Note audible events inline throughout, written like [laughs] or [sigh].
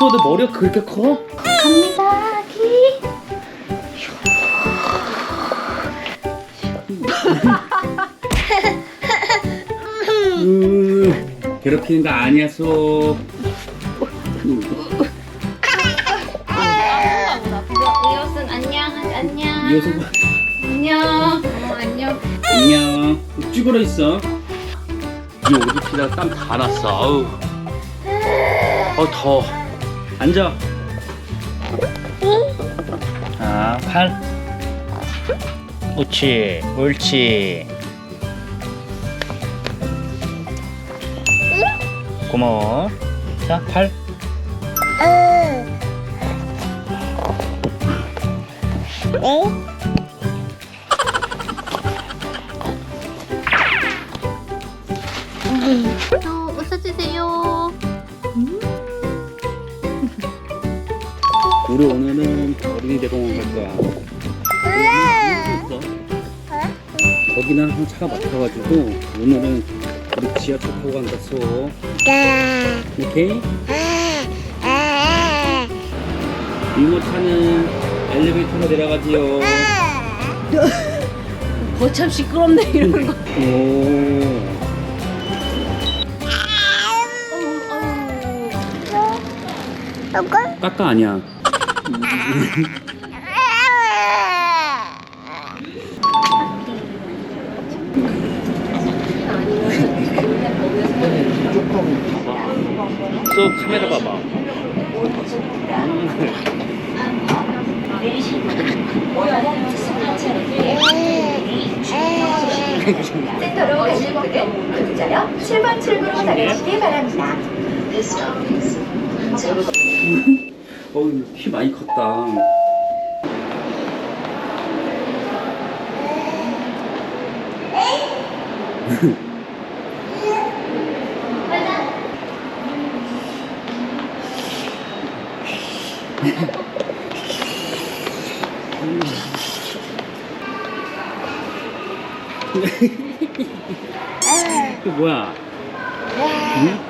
수호도 머리가 그렇게 커? 갑니다, 아기. 으, 괴롭히는 거 아니야. 이것은 안녕, 안녕. 이어서 안녕. 어, 안녕. 안녕. 쭈그러 있어. 이 옷이 피다 땀다 났어. 아우. 어 더워. 앉아. 아 팔. 옳지, 옳지. 고마워. 자, 팔. 또 웃어주세요. 우리 오늘은 어린이 대공원 갈 거야. 있어. 거기는 항상 차가 막혀가지고 오늘은 우리 지하철 타고 간다 소. 오케이? 이모차는 엘리베이터로 내려가지요. 뭐참 시끄럽네 이런 거. 오. 까까 아니야. 또 카메라 봐봐. 센터로 가실 분은 급자역 7번 출구로 나가시기 바랍니다. 어우, 키 많이 컸다. [laughs] 이거 뭐야? 응?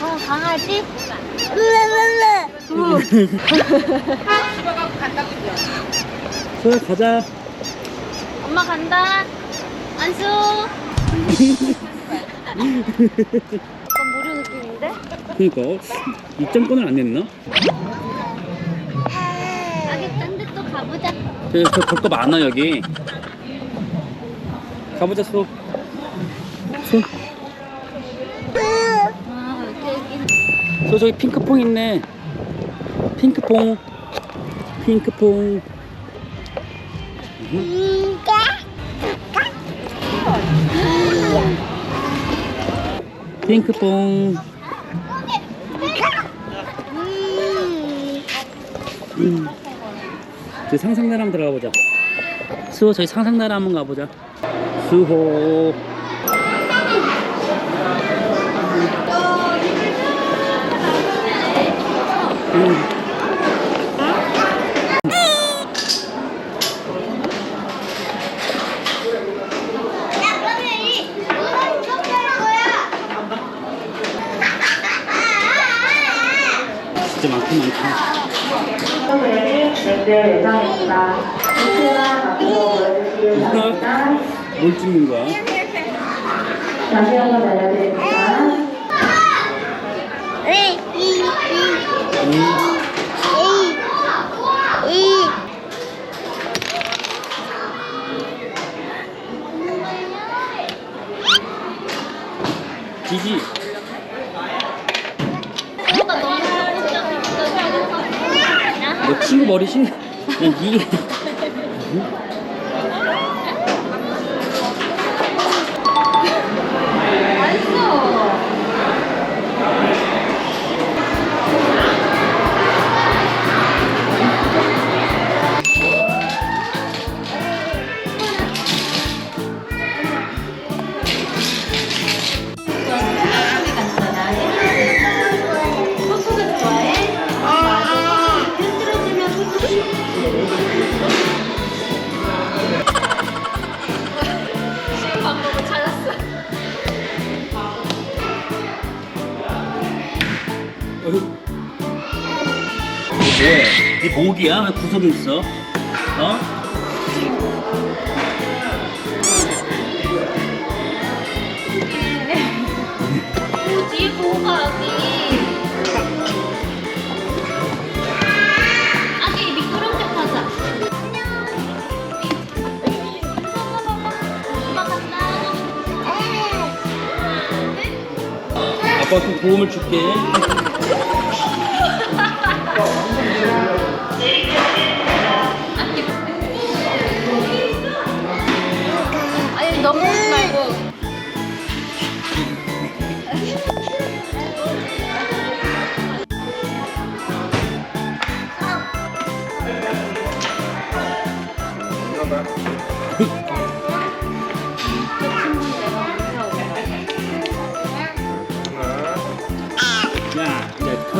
어 강아지? 소야 가자. 엄마 간다. 안수. 약간 무료 느낌인데? 그니까 입장권을 안 냈나? 아기 딴데 또 가보자. 저볼거 많아 여기. 가보자 소. 소. 소 저기 핑크퐁 있네. 핑크퐁. 핑크퐁. 핑크퐁. 음. 저기 상상나라 한번 들어가 보자. 수호 저희 상상나라 한번 가보자. 수호. 음. 진짜 많긴 많다. 뭘 찍는 거야? 다시 한번 알려드립니다. 음. 지지. 너 친구 머리 신. 야, 이게 뭐야? 이 모기야? 왜 구석에 있어? 어? 뭐지 뭐가기 아기 미끄럼틀 타자 엄마 간다 아빠 좀 도움을 줄게.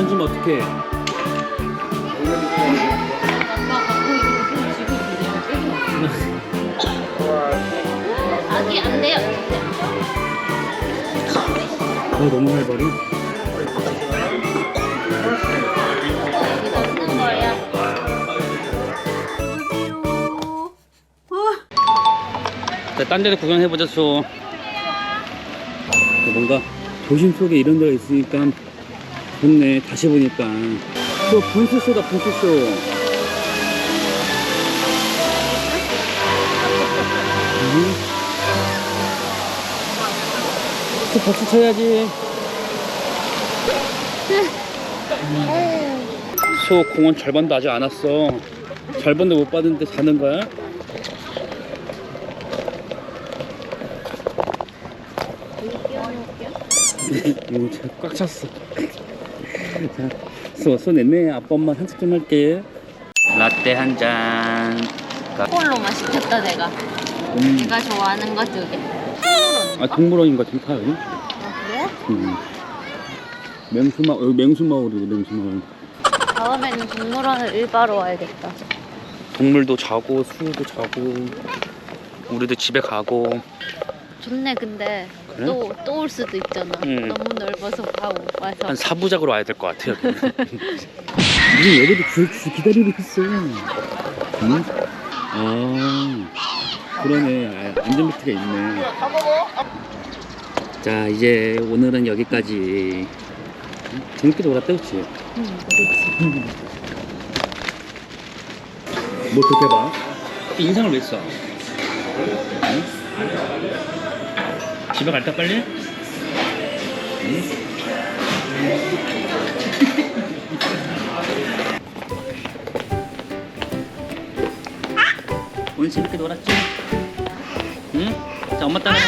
던지면 어떡해? 아기 안 돼요 어, 너무 잘 버리. 딴 데도 구경해보자, 수. 뭔가 도심 속에 이런 데가 있으니까 좋네. 다시 보니까. 또 분수쇼다, 분수쇼. 음. 또 박수 쳐야지. 수 공원 절반도 아직 안 왔어. 절반도 못 받았는데 자는 거야? [laughs] 이거 참꽉 찼어. 자, 수, 수 냈네. 아빠 엄마 산책 좀 할게. 라떼 한 잔. 콜로만 시켰다 내가 음, 내가 좋아하는 거 두 개 아, 동물원인 것 같은데, 여기? 아 그래? 음. 맹수마, 여기 맹수마을이래, 맹수마을. 다음에는 동물원을 일바로 와야겠다 동물도 자고, 수도 자고, 우리도 집에 가고. 좋네 근데 그래? 또또 올 수도 있잖아 응. 너무 넓어서 다 와서 한 사부작으로 와야 될 것 같아요. [laughs] 우리 애들이 줄, 줄 기다리고 있어. 응? 아, 그러네. 아, 안전벨트가 있네. 자, 이제 오늘은 여기까지. 응? 재밌게 놀았다, 그치? 응 그렇지 뭐 그렇게 봐? 인상을 왜 써? 응? 집에 갈까 빨리? 응? 오늘 재밌게 놀았지? 응? 자 엄마 따라가